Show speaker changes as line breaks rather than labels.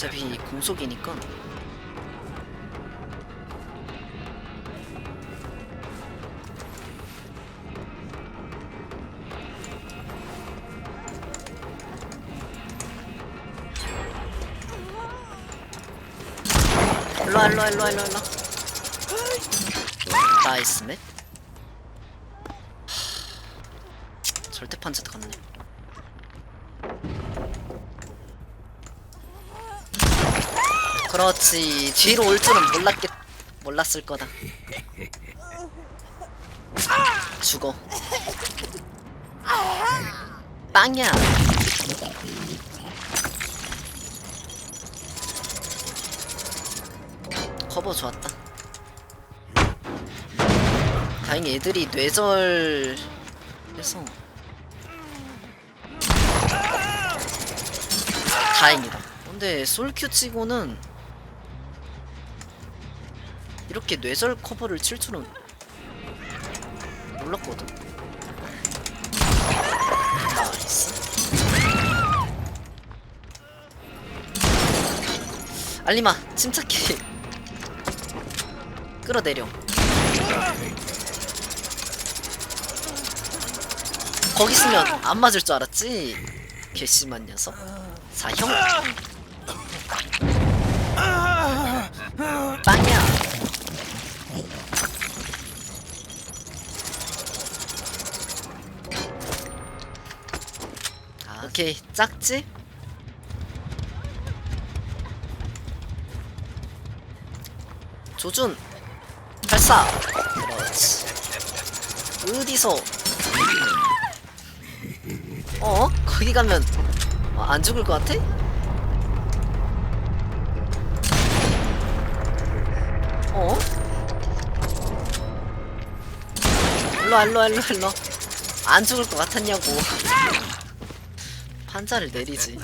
어차피 공속이니까. 일로와 일로와 일로와 일로와 나이스 맵. 하, 절대 판자 같네 그렇지. 뒤로 올 줄은 몰랐겠 몰랐을 거다. 죽어. 빵야. 커버 좋았다. 다행히 애들이 뇌절 해서. 다행이다. 근데 솔큐 치고는 이렇게 뇌절 커버를 칠 줄은 몰랐거든. 나이스 알리마 침착해. 끌어내려 거기 있으면 안 맞을 줄 알았지? 괘씸한 녀석. 사형. 빵야 아, 오케이 짝지 조준 발사 그렇지 어디서 어? 거기 가면 어, 안 죽을 것 같아? 어? 일로와 일로와 일로와 일로와 안 죽을 것 같았냐고 판자를 내리지.